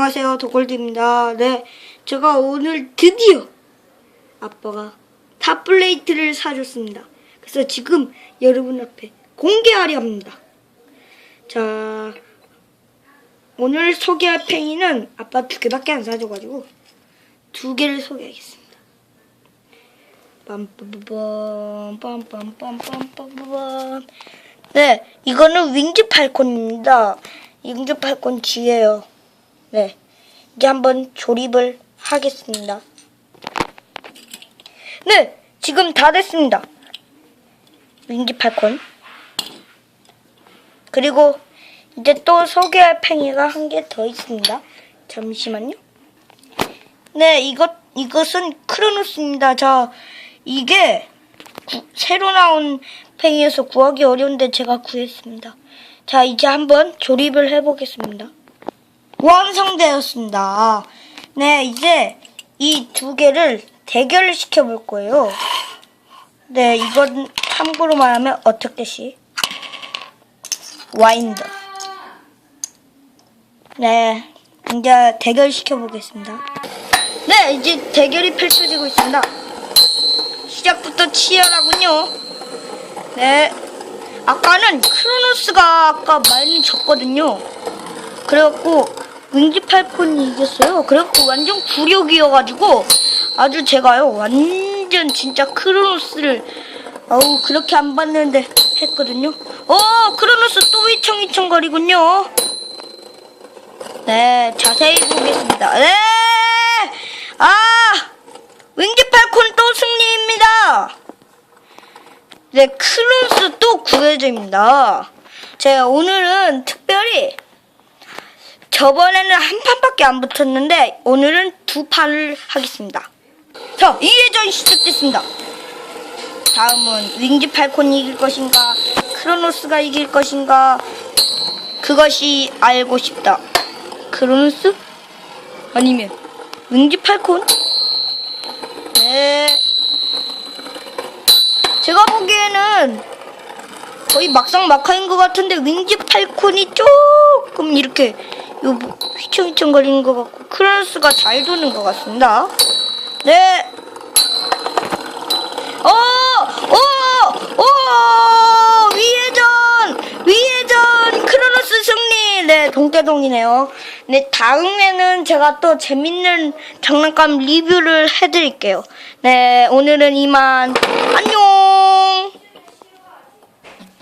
안녕하세요 도골드입니다. 네, 제가 오늘 드디어 아빠가 탑플레이트를 사줬습니다. 그래서 지금 여러분 앞에 공개하려 합니다. 자, 오늘 소개할 팽이는 아빠 두 개밖에 안 사줘가지고 두 개를 소개하겠습니다. 빰빰빰 빰 빰빰빰빰빰빰 네, 이거는 윙즈 팔콘입니다. 윙즈 팔콘 G예요. 네, 이제 한번 조립을 하겠습니다. 네, 지금 다 됐습니다. 윙즈 팔콘. 그리고 이제 또 소개할 팽이가 한 개 더 있습니다. 잠시만요. 네, 이것 이것은 크로노스입니다. 자, 이게 구- 새로 나온 팽이에서 구하기 어려운데 제가 구했습니다. 자, 이제 한번 조립을 해보겠습니다. 완성되었습니다. 네, 이제 이 두 개를 대결을 시켜볼 거예요. 네, 이건 참고로 말하면 어떻게 시? 와인더. 네, 이제 대결 시켜보겠습니다. 네, 이제 대결이 펼쳐지고 있습니다. 시작부터 치열하군요. 네. 아까는 크로노스가 아까 많이 졌거든요. 그래갖고 윙지 팔콘이 이겼어요. 그래갖고 완전 굴욕이어가지고 아주 제가요 완전 진짜 크로노스를 어우 그렇게 안 봤는데 했거든요. 어 크로노스 또 휘청휘청거리군요. 네 자세히 보겠습니다. 네. 아 윙지 팔콘 또 승리입니다. 네, 크로스 또 구해줍니다. 제가 오늘은 특별히 저번에는 한 판밖에 안 붙었는데 오늘은 두 판을 하겠습니다. 자, 이 예전 시작됐습니다. 다음은 윙즈 팔콘이 이길 것인가, 크로노스가 이길 것인가, 그것이 알고 싶다. 크로노스? 아니면 윙즈 팔콘? 네. 제가 보기에는 거의 막상 막하인 것 같은데 윙즈 팔콘이 조금 이렇게 요 휘청휘청거리는 것 같고 크로스가 잘 도는 것 같습니다. 네. 어, 오, 오, 위회전, 위회전, 크로노스 승리. 네, 동대동이네요. 네, 다음에는 제가 또 재밌는 장난감 리뷰를 해드릴게요. 네, 오늘은 이만 안녕.